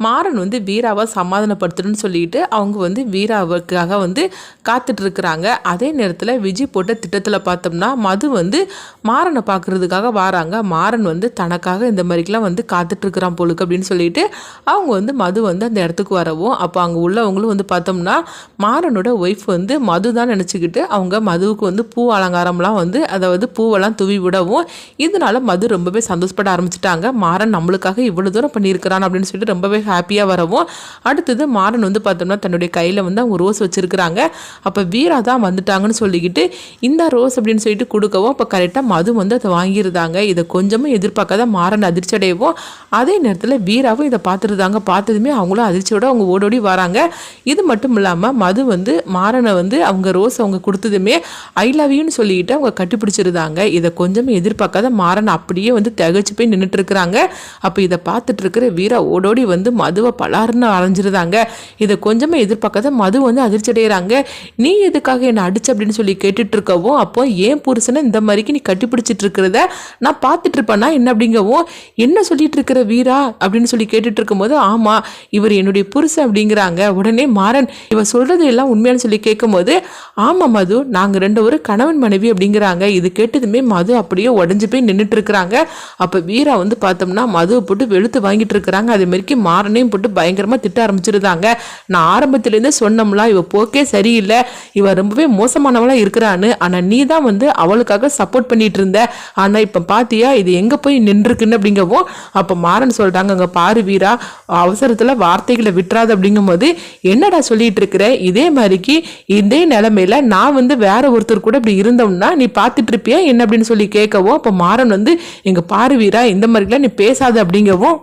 மாறன் வந்து வீராவை சமாதானப்படுத்தணும்னு சொல்லிட்டு அவங்க வந்து வீராவுக்காக வந்து காத்துட்டு இருக்கிறாங்க அதே நேரத்தில் விஜய் போட்ட திட்டத்தில் பார்த்தோம்னா மது வந்து மாறனை பார்க்குறதுக்காக வராங்க. மாறன் வந்து தனக்காக இந்த மாதிரிக்கெலாம் வந்து காத்துட்டு இருக்கிறான் போலுக்கு அப்படின்னு சொல்லிட்டு அவங்க வந்து மது வந்து அந்த இடத்துக்கு வரவும் அப்போ அங்கே உள்ளவங்களும் வந்து பார்த்தோம்னா மாறனோட ஒய்ஃப் வந்து மது தான் நினச்சிக்கிட்டு அவங்க மதுவுக்கு வந்து பூ அலங்காரம்லாம் வந்து அதை வந்து பூவெல்லாம் துவி விடவும் இதனால மது ரொம்பவே சந்தோஷப்பட ஆரம்பிச்சிட்டாங்க. மாறன் நம்மளுக்காக இவ்வளோ தூரம் பண்ணியிருக்கிறான் அப்படின்னு சொல்லிட்டு ரொம்பவே ஹாப்பியாக வரவும். அடுத்தது மாறன் வந்து பார்த்தோம்னா தன்னுடைய கையில் வந்து அவங்க ரோஸ் வச்சுருக்கிறாங்க. அப்போ வீரா தான் வந்துட்டாங்கன்னு சொல்லிக்கிட்டு இந்த ரோஸ் அப்படின்னு சொல்லிட்டு கொடுக்கவும் அப்போ கரெக்டாக மது வந்து அதை வாங்கியிருந்தாங்க. இதை கொஞ்சமும் எதிர்பார்க்காத மாறன் அதிர்ச்சி அடையவும் அதே நேரத்தில் வீராவும் இதை பார்த்துருந்தாங்க. பார்த்ததுமே அவங்களும் அதிர்ச்சியோட அவங்க ஓடோடி வராங்க. இது மட்டும் இல்லாமல் மது வந்து மாறனை வந்து அவங்க ரோஸ் அவங்க கொடுத்ததுமே ஐ லவ் யூன்னு சொல்லிக்கிட்டு அவங்க கட்டிப்பிடிச்சிருந்தாங்க. இதை கொஞ்சமும் எதிர்பார்க்காத மாறன் அப்படியே வந்து திகச்சு போய் நின்றுட்டு இருக்கிறாங்க. அப்போ இதை பார்த்துட்டு இருக்கிற வீரா ஓடோடி வந்து மதுவை பலாருன்னு அரைஞ்சிருந்தாங்க இதை கொஞ்சமாக எதிர்பார்க்காத மது வந்து அதிர்ச்சி அடைகிறாங்க நீ எதுக்காக என்னை அடிச்சு அப்படின்னு சொல்லி கேட்டுட்டு இருக்கவும் அப்போ ஏன் புருஷனை இந்த மாதிரிக்கு நீ கட்டிப்பிடிச்சிட்டு இருக்கிறத நான் பார்த்துட்டு இருப்பேன்னா என்ன அப்படிங்கவும் என்ன சொல்லிட்டு இருக்கிற வீரா அப்படின்னு சொல்லி கேட்டுட்டு இருக்கும்போது ஆமாம் இவர் என்னுடைய புருஷன் அப்படிங்கிறாங்க. உடனே மாறன் இவர் சொல்றது எல்லாம் உண்மையானு சொல்லி கேட்கும்போது ஆமாம் மது நாங்கள் ரெண்டு ஒரு கணவன் மனைவி அப்படிங்கிறாங்க. இது கேட்டதுமே மது அப்படியே உடஞ்சி போய் நின்றுட்டு இருக்கிறாங்க அப்போ வீரா வந்து பார்த்தோம்னா மதுவை போட்டு வெளுத்து வாங்கிட்டு இருக்கிறாங்க அதே மாதிரிக்கு மாறனையும் போட்டு பயங்கரமாக திட்ட ஆரம்பிச்சிருந்தாங்க. நான் ஆரம்பத்துலேருந்தே சொன்னோம்லாம் இவ போக்கே சரியில்லை. இவ ரொம்பவே மோசமானவளாக இருக்கிறான்னு. ஆனால் நீ தான் வந்து அவளுக்காக சப்போர்ட் பண்ணிட்டு இருந்த ஆனால் இப்போ பாத்தியா இது எங்கே போய் நின்றுருக்குன்னு அப்படிங்கவும் அப்போ மாறன் சொல்கிறாங்க அங்கே பாரு வீரா அவசரத்தில் வார்த்தைகளை விட்டுறாது அப்படிங்கும்போது என்னடா சொல்லிட்டு இருக்கிற இதே மாதிரிக்கு இதே நிலமையில நான் வந்து வேற ஒருத்தர் கூட இப்படி இருந்தோம்னா நீ பார்த்துட்டு இருப்பியா என்ன? அப்படின்னு சொல்லி கேட்கவும் அப்போ மாறன் வந்து எங்கள் பாரு வீரா இந்த மாதிரிலாம் நீ பேசாத அப்படிங்கவும்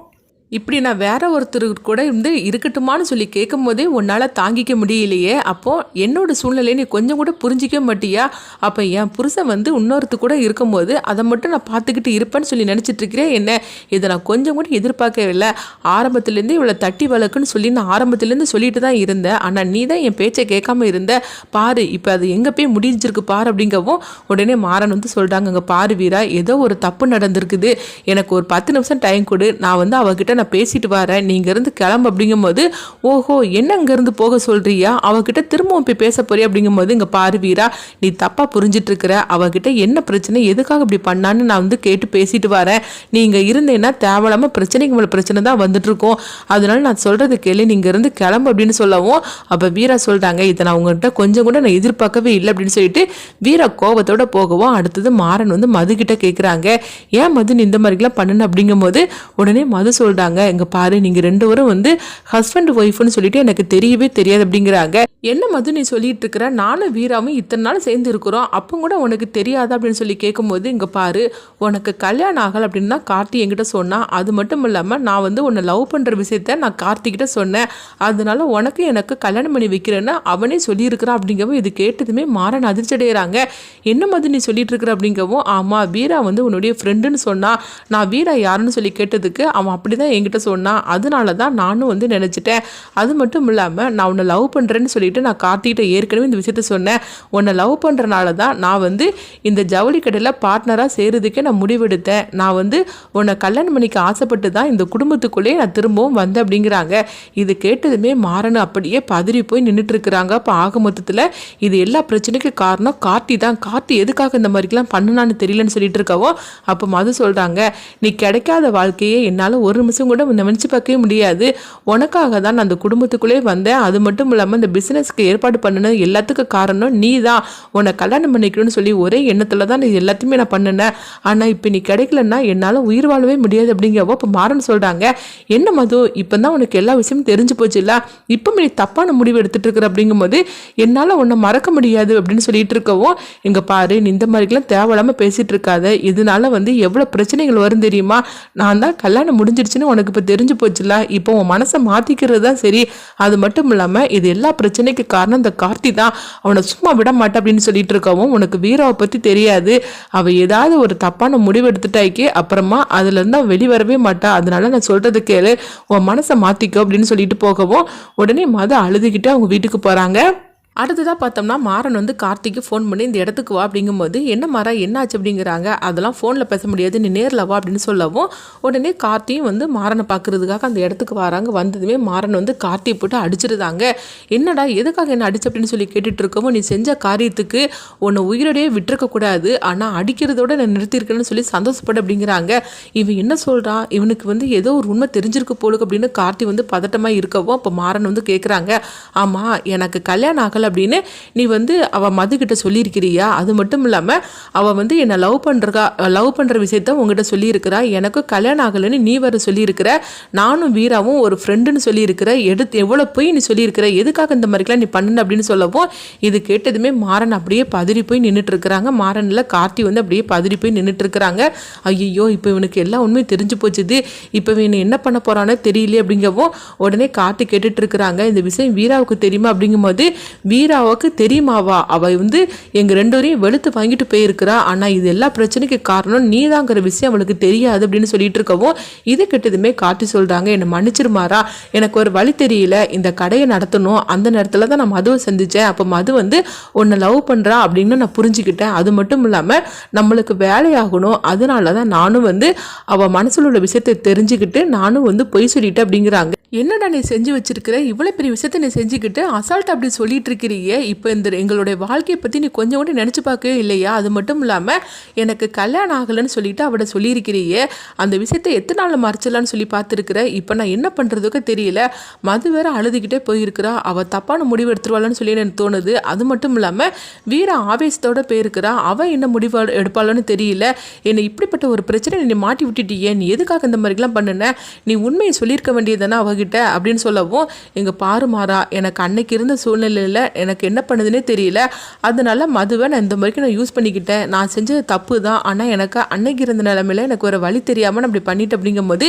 இப்படி நான் வேற ஒருத்தர் கூட இருந்து இருக்கட்டுமான்னு சொல்லி கேட்கும் போதே உன்னால் தாங்கிக்க முடியலையே. அப்போ என்னோட சூழ்நிலையை நீ கொஞ்சம் கூட புரிஞ்சிக்க மாட்டியா? அப்போ என் புருஷன் வந்து இன்னொருத்து கூட இருக்கும்போது அதை மட்டும் நான் பார்த்துக்கிட்டு இருப்பேன்னு சொல்லி நினச்சிட்டு இருக்கிறேன் என்ன? இதை நான் கொஞ்சம் கூட எதிர்பார்க்கவே இல்லை. ஆரம்பத்துலேருந்து இவ்வளோ தட்டி வழக்குன்னு சொல்லி நான் ஆரம்பத்துலேருந்து சொல்லிட்டு தான் இருந்தேன். ஆனால் நீ தான் என் பேச்சை கேட்காம இருந்த. பாரு இப்போ அது எங்கே போய் முடிஞ்சிருக்கு பாரு அப்படிங்கவும் உடனே மாறன் வந்து சொல்கிறாங்க அங்கே பாரு வீரா ஏதோ ஒரு தப்பு நடந்திருக்குது. எனக்கு ஒரு பத்து நிமிஷம் டைம் கொடு. நான் வந்து அவகிட்ட நான் பேசிட்டு வரேன் நீ இங்கேருந்து கிளம்பு அப்படிங்கும்போது ஓஹோ என்ன இங்கேருந்து போக சொல்றியா? அவகிட்ட திரும்பவும் போய் பேச போறியா? அப்படிங்கும்போது இங்கே பாரு வீரா நீ தப்பாக புரிஞ்சிட்டு இருக்கிற அவகிட்ட என்ன பிரச்சனை எதுக்காக இப்படி பண்ணான்னு நான் வந்து கேட்டு பேசிட்டு வரேன். நீ இங்கே இருந்தேன்னா தேவையில்லாமல் பிரச்சனைக்கு மேலே பிரச்சனை தான் வந்துட்டு இருக்கோம் அதனால நான் சொல்றது கேள்வி நீங்க இருந்து கிளம்பு அப்படின்னு சொல்லவும். அப்போ வீரா சொல்றாங்க இதை நான் உங்ககிட்ட கொஞ்சம் கூட நான் எதிர்பார்க்கவே இல்லை அப்படின்னு சொல்லிட்டு வீரா கோபத்தோட போகவும் அடுத்தது மாறன் வந்து மது கிட்ட கேட்குறாங்க ஏன் மது நீ இந்த மாதிரிலாம் பண்ணணும் அப்படிங்கும்போது உடனே மது சொல்கிறாங்க இங்கே பாரு நீங்கள் ரெண்டு பேரும் வந்து ஹஸ்பண்ட் ஒய்ஃப்னு சொல்லிட்டு எனக்கு தெரியவே தெரியாது அப்படிங்கிறாங்க. என்ன மது நீ சொல்லிட்டு இருக்கிற நானும் வீராவும் இத்தனை நாள் சேர்ந்து இருக்கிறோம். அப்போ கூட உனக்கு தெரியாதா அப்படின்னு சொல்லி கேட்கும்போது இங்கே பாரு உனக்கு கல்யாணம் ஆகலை அப்படின்னு தான் கார்த்தி என்கிட்ட சொன்னான் அது மட்டும் இல்லாமல் நான் வந்து உன்னை லவ் பண்ணுற விஷயத்த நான் கார்த்திகிட்ட சொன்னேன். அதனால உனக்கு எனக்கு கல்யாணம் பண்ணி வைக்கிறேன்னு அவனே சொல்லியிருக்கிறான் அப்படிங்கவும் இது கேட்டதுமே மாறன் அதிர்ச்சி அடைகிறாங்க. என்ன மது நீ சொல்லிட்டு இருக்கிற அப்படிங்கவும் ஆமாம் வீரா வந்து உன்னுடைய ஃப்ரெண்டுன்னு சொன்னா. நான் வீரா யாருன்னு சொல்லி கேட்டதுக்கு அவன் அப்படி தான் என்கிட்ட சொன்னா அதனால தான் நானும் வந்து நினச்சிட்டேன். அது மட்டும் இல்லாமல் நான் உன்னை லவ் பண்ணுறேன்னு சொல்லிட்டு நான் கார்த்திகிட்ட ஏற்கனவே இந்த விஷயத்த சொன்னேன். உன்னை லவ் பண்ணுறனால தான் நான் வந்து இந்த ஜவுளி கடையில் பார்ட்னராக சேருறதுக்கே நான் முடிவெடுத்தேன். நான் வந்து உன்னை கல்யாணம் பண்ணிக்க ஆசைப்பட்டு தான் இந்த குடும்பத்துக்குள்ளேயே நான் திரும்பவும் வந்தேன் அப்படிங்கிறாங்க. இது கேட்டதுமே மாறனு அப்படியே பதறி போய் நின்றுட்டு இருக்கிறாங்க அப்போ ஆக மொத்தத்தில் இது எல்லா பிரச்சனைக்கும் காரணம் கார்த்தி தான். கார்த்தி எதுக்காக இந்த மாதிரிலாம் பண்ணுனான்னு தெரியலன்னு சொல்லிட்டு இருக்கவோ அப்போ மது சொல்கிறாங்க நீ கிடைக்காத வாழ்க்கையே என்னால் ஒரு நிமிஷம் கூட நினச்சி பார்க்கவே முடியாது. உனக்காக தான் நான் அந்த குடும்பத்துக்குள்ளே வந்தேன். அது மட்டும் இல்லாமல் இந்த பிஸ்னஸ்க்கு ஏற்பாடு பண்ணினது எல்லாத்துக்கும் காரணம் நீ தான் உன்னை கல்யாணம் பண்ணிக்கணும்னு சொல்லி ஒரே எண்ணத்தில் தான் இது எல்லாத்தையுமே நான் பண்ணினேன் ஆனால் இப்போ நீ கிடைக்கலன்னா என்னால் உயிர் வாழவே முடியாது அப்படிங்கிறவோ இப்போ மாறன்னு சொல்கிறாங்க என்ன மது? இப்போ தான் உனக்கு எல்லா விஷயமும் தெரிஞ்சு போச்சுல்ல இப்போ நீ தப்பான முடிவு எடுத்துகிட்டு இருக்கிற அப்படிங்கும்போது என்னால் உன்னை மறக்க முடியாது அப்படின்னு சொல்லிட்டு இருக்கவும் இங்கே பாரு நீ இந்த மாதிரிக்கெல்லாம் தேவையில்லாமல் பேசிகிட்டு இருக்காத. இதனால வந்து எவ்வளோ பிரச்சனைகள் வரும் தெரியுமா? நான் தான் கல்யாணம் முடிஞ்சிருச்சுன்னு உனக்கு இப்போ தெரிஞ்சு போச்சுல இப்போ உன் மனசை மாற்றிக்கிறது தான் சரி. அது மட்டும் இல்லாமல் இது எல்லா பிரச்சனைக்கு காரணம் இந்த கார்த்தி தான். அவனை சும்மா விட மாட்டேன் அப்படின்னு சொல்லிட்டு இருக்கவும் உனக்கு வீராவை பற்றி தெரியாது. அவள் ஏதாவது ஒரு தப்பான முடிவு எடுத்துட்டாய்க்கு அப்புறமா அதுலேருந்து அவன் வெளிவரவே மாட்டா. அதனால நான் சொல்கிறது கேளு. உன் மனசை மாற்றிக்கோ அப்படின்னு சொல்லிட்டு போகவும் உடனே மத அழுதுகிட்டு அவங்க வீட்டுக்கு போகிறாங்க அடுத்ததாக பார்த்தோம்னா மாறன் வந்து கார்த்திக்கு ஃபோன் பண்ணி இந்த இடத்துக்கு வா அப்படிங்கும்போது என்ன மாறா என்னாச்சு? அப்படிங்கிறாங்க. அதெல்லாம் ஃபோனில் பேச முடியாது. நீ நேரில் வா அப்படின்னு சொல்லவும் உடனே கார்த்தியும் வந்து மாறனை பார்க்குறதுக்காக அந்த இடத்துக்கு வராங்க. வந்ததுமே மாறன் வந்து கார்த்தியை போட்டு அடிச்சிருந்தாங்க என்னடா எதுக்காக என்ன அடிச்சு? அப்படின்னு சொல்லி கேட்டுட்டு இருக்கவும் நீ செஞ்ச காரியத்துக்கு உன்னை உயிரோடையே விட்டுருக்கக்கூடாது ஆனால் அடிக்கிறதோட நான் நிறுத்தியிருக்கேன்னு சொல்லி சந்தோஷப்படு அப்படிங்கிறாங்க. இவன் என்ன சொல்கிறான் இவனுக்கு வந்து ஏதோ ஒரு உண்மை தெரிஞ்சிருக்கு போலுக்கு அப்படின்னு கார்த்தி வந்து பதட்டமாக இருக்கவும் அப்போ மாறன் வந்து கேட்குறாங்க ஆமாம் எனக்கு கல்யாணம் ஆகலை அப்படின்னு நீ வந்து அவள் மதுக்கிட்ட சொல்லியிருக்கிறியா? அது மட்டும் இல்லாமல் அவள் வந்து என்னை லவ் பண்ணுறக்கா லவ் பண்ணுற விஷயத்த உங்ககிட்ட சொல்லியிருக்கிறா. எனக்கும் கல்யாணம் ஆகலைன்னு நீ வர சொல்லியிருக்கிற. நானும் வீராவும் ஒரு ஃப்ரெண்டுன்னு சொல்லியிருக்கிற. எடுத்து எவ்வளோ போய் நீ சொல்லியிருக்கிற? எதுக்காக இந்த மாதிரிலாம் நீ பண்ணு அப்படின்னு சொல்லவும் இது கேட்டதுமே மாறன் அப்படியே பதறி போய் நின்றுட்டு இருக்கிறாங்க மாறனில் கார்த்தி வந்து அப்படியே பதறி போய் நின்றுட்டு இருக்கிறாங்க ஐயோ இப்போ இவனுக்கு எல்லா உண்மையும் தெரிஞ்சு போச்சுது. இப்போ இவன் என்ன பண்ண போகிறானோ தெரியலையே அப்படிங்கவும் உடனே கார்த்தி கேட்டுட்டு இருக்கிறாங்க இந்த விஷயம் வீராவுக்கு தெரியுமா அப்படிங்கும்போது வீராவுக்கு தெரியுமாவா? அவள் வந்து எங்கள் ரெண்டுரையும் வெளுத்து வாங்கிட்டு போயிருக்கிறா. ஆனால் இது எல்லா பிரச்சனைக்கு காரணம் நீதாங்கிற விஷயம் அவளுக்கு தெரியாது அப்படின்னு சொல்லிட்டு இருக்கவும் இது கெட்டதுமே காட்டி சொல்கிறாங்க என்னை மன்னிச்சிருமாறா? எனக்கு ஒரு வழி தெரியல. இந்த கடையை நடத்தணும். அந்த நேரத்தில் தான் நான் மதுவை சந்தித்தேன் அப்போ மது வந்து உன்னை லவ் பண்ணுறா அப்படின்னு நான் புரிஞ்சுக்கிட்டேன். அது மட்டும் இல்லாமல் நம்மளுக்கு வேலையாகணும். அதனால தான் நானும் வந்து அவள் மனசில் உள்ள விஷயத்தை தெரிஞ்சுக்கிட்டு நானும் வந்து பொய் சொல்லிட்டு அப்படிங்கிறாங்க. என்னடா நீ செஞ்சு வச்சிருக்கிற? இவ்வளோ பெரிய விஷயத்த நீ செஞ்சுக்கிட்டு அசால்ட் அப்படி சொல்லிட்டு இருக்கிறீங்க. இப்போ இந்த எங்களுடைய வாழ்க்கையை பற்றி நீ கொஞ்சம் கூட நினச்சி பார்க்கவே இல்லையா? அது மட்டும் இல்லாமல் எனக்கு கல்யாணம் ஆகலைன்னு சொல்லிட்டு அவட சொல்லியிருக்கிறீயே அந்த விஷயத்தை எத்தனை நாள் மறைச்சலான்னு சொல்லி பார்த்துருக்குற? இப்போ நான் என்ன பண்ணுறதுக்கு தெரியல. மது வேற அழுதுகிட்டே போயிருக்கிறா. அவள் தப்பான முடிவு எடுத்துருவாளான்னு சொல்லி எனக்கு தோணுது. அது மட்டும் இல்லாமல் வீர ஆவேசத்தோட போயிருக்கிறா. அவள் என்ன முடிவு எடுப்பாளன்னு தெரியல. என்னை இப்படிப்பட்ட ஒரு பிரச்சனை நீ மாட்டி விட்டுட்டியே. நீ எதுக்காக இந்த மாதிரிலாம் பண்ணுன? நீ உண்மையை சொல்லியிருக்க வேண்டியதானே அவகிட்ட? அப்படின்னு சொல்லவும் எங்கள் பாரு மாறா எனக்கு அன்னைக்கு இருந்த சூழ்நிலையில் எனக்கு என்ன பண்ணுதுன்னே தெரியல. அதனால மதுவை நான் இந்த மாதிரிக்கு நான் யூஸ் பண்ணிக்கிட்டேன். நான் செஞ்சது தப்பு தான். ஆனால் எனக்கு அன்னைக்கு இருந்த நிலமையில எனக்கு ஒரு வழி தெரியாமல் நான் அப்படி பண்ணிட்டு அப்படிங்கும்போது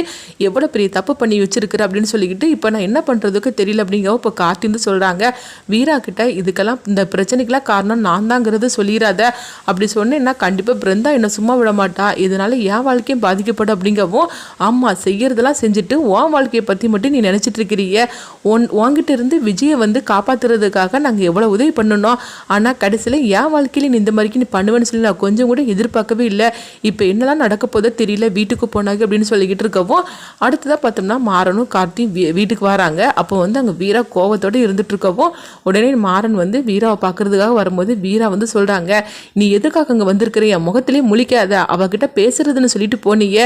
எவ்வளோ பெரிய தப்பு பண்ணி வச்சிருக்கிற? அப்படின்னு சொல்லிக்கிட்டு இப்போ நான் என்ன பண்ணுறதுக்கு தெரியல அப்படிங்க இப்போ காத்திருந்து சொல்கிறாங்க வீரா கிட்ட இதுக்கெல்லாம் இந்த பிரச்சனைக்கெல்லாம் காரணம் நான் தாங்கிறது சொல்லிடாத அப்படி சொன்னேன்னா கண்டிப்பாக பிருந்தா என்னை சும்மா விட மாட்டா. இதனால என் வாழ்க்கையும் பாதிக்கப்படும் அப்படிங்கவும் ஆமாம் செய்கிறதெல்லாம் செஞ்சுட்டு உன் வாழ்க்கையை பற்றி மட்டும் நீ நினச்சிட்டு இருக்கிறீங்க உன் உங்ககிட்ட இருந்து விஜயை வந்து காப்பாற்றுறதுக்காக நாங்கள் எவ்வளோ உதவி பண்ணணும் ஆனால் கடைசியில் என் வாழ்க்கையில் நீ இந்த மாதிரிக்கு நீ பண்ணுவேன்னு சொல்லி நான் கொஞ்சம் கூட எதிர்பார்க்கவே இல்லை. இப்போ என்னெல்லாம் நடக்க போதோ தெரியல வீட்டுக்கு போனாங்க அப்படின்னு சொல்லிக்கிட்டு இருக்கவும் அடுத்ததாக பார்த்தோம்னா மாறனும் கார்த்தி வீட்டுக்கு வராங்க. அப்போ வந்து அங்கே வீரா கோவத்தோடு இருந்துட்டு இருக்கவும் உடனே மாறன் வந்து வீராவை பார்க்கறதுக்காக வரும்போது வீரா வந்து சொல்கிறாங்க நீ எதுக்காக அங்கே வந்திருக்கிற? என் முகத்திலே முழிக்காத. அவகிட்ட பேசுறதுன்னு சொல்லிட்டு போனீங்க.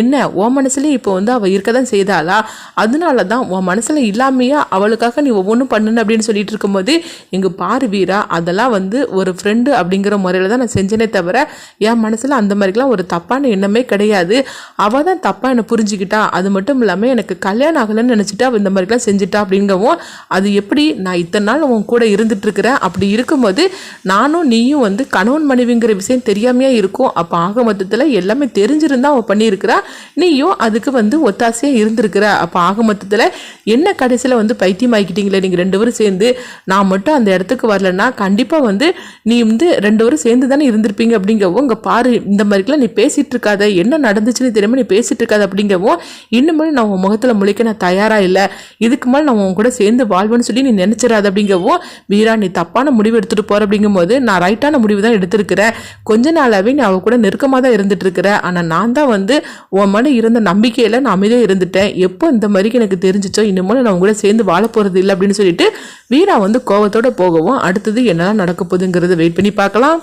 என்ன உன் மனசுலேயே இப்போ வந்து அவள் இருக்க தான் செய்தாளா? அதனால தான் உன் மனசில் இல்லாமையா அவளுக்காக நீ ஒவ்வொன்றும் பண்ணுன? அப்படின்னு சொல்லிட்டு இருக்கும்போது இங்கே பாரு வீரா அதெல்லாம் வந்து ஒரு ஃப்ரெண்டு அப்படிங்கிற முறையில் தான் நான் செஞ்சேனே தவிர என் மனசில் அந்த மாதிரிலாம் ஒரு தப்பான எண்ணமே கிடையாது. அவள் தான் தப்பாக என்னை புரிஞ்சுக்கிட்டா. அது மட்டும் இல்லாமல் எனக்கு கல்யாணம் ஆகலைன்னு நினச்சிட்டு அவள் இந்த மாதிரிலாம் செஞ்சுட்டா அப்படிங்கவும் அது எப்படி நான் இத்தனை நாள் உன் கூட இருந்துகிட்ருக்கிறேன் அப்படி இருக்கும்போது நானும் நீயும் வந்து கணவன் மனைவிங்கிற விஷயம் தெரியாமையாக இருக்கும். அப்போ ஆக மொத்தத்தில் எல்லாமே தெரிஞ்சிருந்தா அவள் பண்ணியிருக்கிறா. நீயும் அதுக்கு வந்து ஒத்தாசையாக இருந்திருக்கிற. அப்போ ஆக மொத்தத்தில் என்ன கடைசியில் வந்து பைத்தியம் ஆகிக்கிட்டீங்களே நீங்கள் ரெண்டு பேரும் சேர்ந்து? நான் மட்டும் அந்த இடத்துக்கு வரலன்னா கண்டிப்பாக வந்து நீ வந்து ரெண்டு பேரும் சேர்ந்து தானே இருந்திருப்பீங்க அப்படிங்கவும் இங்கே பாரு இந்த மாதிரிக்கெல்லாம் நீ பேசிகிட்டு இருக்காத என்ன நடந்துச்சுன்னு தெரியாமல் நீ பேசிகிட்டு இருக்காத அப்படிங்கவும் இன்னுமே நான் உன் முகத்தில் முழிக்க நான் தயாராக இல்லை. இதுக்கு மேலே நான் உன் கூட சேர்ந்து வாழ்வேன்னு சொல்லி நீ நினச்சிடாத அப்படிங்கவும் வீரா நீ தப்பான முடிவு எடுத்துகிட்டு போகிற அப்படிங்கும்போது நான் ரைட்டான முடிவு தான் எடுத்திருக்கிறேன். கொஞ்ச நாளாகவே நீ அவள் கூட நெருக்கமாக தான் இருந்துட்டு இருக்கிற ஆனால் நான் தான் வந்து உன் மன இருந்த நம்பிக்கையில் நான் அமைதியாக இருந்துட்டேன். எப்போ இந்த மாதிரிக்கு எனக்கு தெரிஞ்சிச்சோ இனிமேல் நான் உன் கூட சேர்ந்து வாழ போகிறது இல்லை அப்படின்னு சொல்லிட்டு வீரா வந்து உற்சாகத்தோடு போகவும் அடுத்தது என்னெல்லாம் நடக்க போகுதுங்கிறத வெயிட் பண்ணி பார்க்கலாம்.